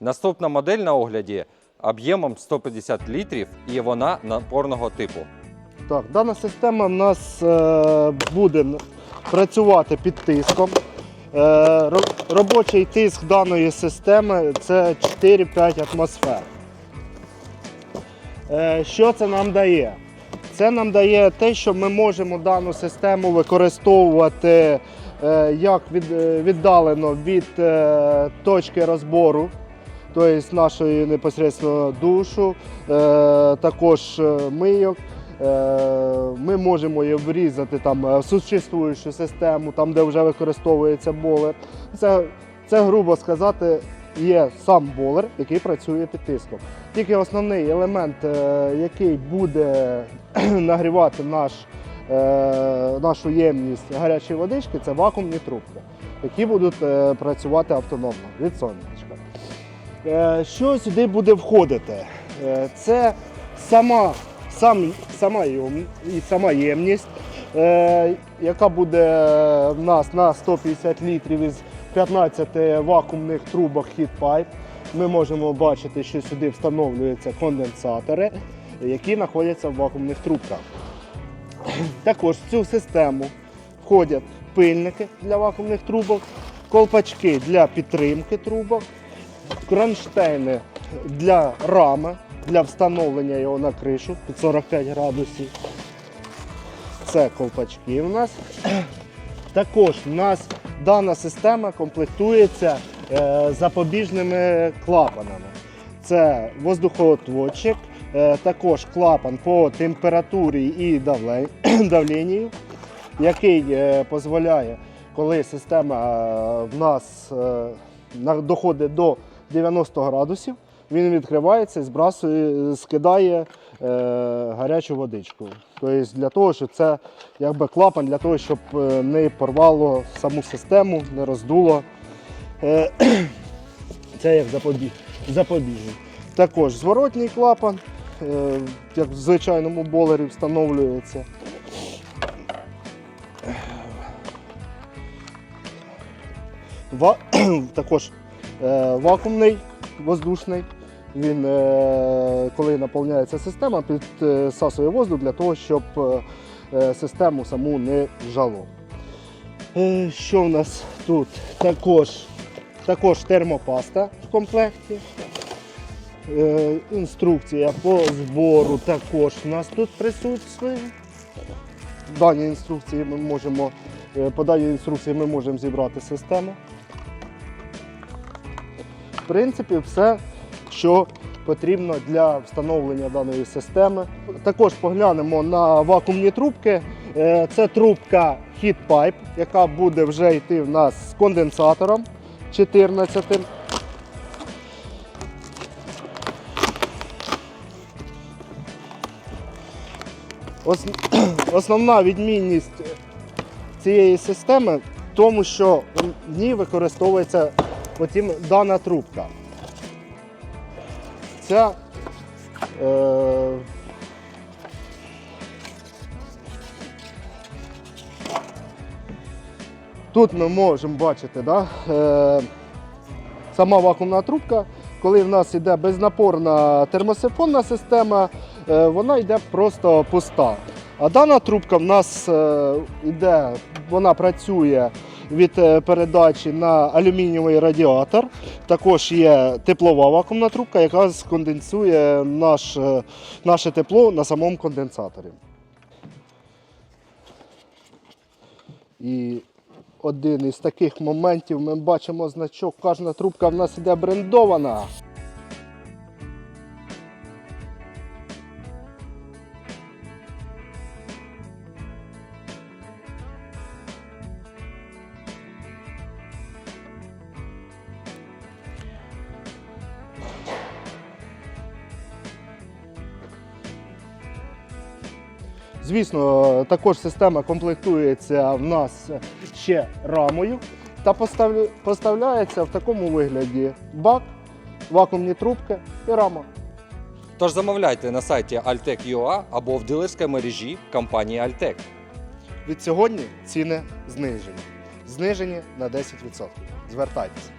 Наступна модель на огляді об'ємом 150 літрів і вона напорного типу. Так, дана система в нас е, буде працювати під тиском. Е, робочий тиск даної системи це 4-5 атмосфер. Е, що це нам дає? Це нам дає те, що ми можемо дану систему використовувати е, як від, е, віддалено від е, точки розбору, тобто нашої непосередньо душу, е, також е, мийок. Е, Ми можемо її врізати там в существуючу систему, там де вже використовується болер. Це, це грубо сказати, є сам болер, який працює під тиском. Тільки основний елемент, який буде нагрівати наш, нашу ємність гарячої водички, це вакуумні трубки, які будуть працювати автономно від сонечка. Е, Що сюди буде входити? Е, Це сама, сам, сама, і сама ємність, е, яка буде в нас на 150 літрів із 15 вакуумних трубок Heat Pipe. Ми можемо бачити, що сюди встановлюються конденсатори, які знаходяться в вакуумних трубках. Також в цю систему входять пильники для вакуумних трубок, колпачки для підтримки трубок, кронштейни для рами, для встановлення його на кришу під 45 градусів. Це колпачки у нас. Також у нас дана система комплектується е, запобіжними клапанами. Це воздухоотводчик, е, також клапан по температурі і давле- давленню, який е, дозволяє, коли система в нас доходить до 90 градусів, він відкривається і збрасує, скидає е, гарячу водичку. Тобто для того, щоб це якби клапан для того, щоб е, не порвало саму систему, не роздуло. Е, Це як запобіг, запобіжник. Також зворотній клапан, е, як в звичайному болері встановлюється. Ва- Також вакуумний, воздушний. Він, е, коли наповняється система, підсасує воздух для того, щоб е, е, систему саму не жало. Е, Що в нас тут? Також, також термопаста в комплекті. Е, Інструкція по збору також у нас тут присутствує. В даній інструкції ми можемо, е, по даній інструкції ми можемо зібрати систему. Принципі, все, що потрібно для встановлення даної системи. Також поглянемо на вакуумні трубки. Е, Це трубка Heat Pipe, яка буде вже йти в нас з конденсатором 14. Основна відмінність цієї системи в тому, що в ній використовується потім дана трубка. Ця е, Тут ми можемо бачити, да, е, сама вакуумна трубка, коли в нас йде безнапорна термосифонна система, е, вона йде просто пуста. А дана трубка в нас е, йде, вона працює від е, передачі на алюмінієвий радіатор. Також є теплова вакуумна трубка, яка сконденсує наш, е, наше тепло на самому конденсаторі. І один із таких моментів ми бачимо значок, кожна трубка в нас іде брендована. Звісно, також система комплектується в нас ще рамою та поставляється в такому вигляді бак, вакуумні трубки і рама. Тож замовляйте на сайті Altec.ua або в дилерській мережі компанії Altec. Від сьогодні ціни знижені. Знижені на 10%. Звертайтеся.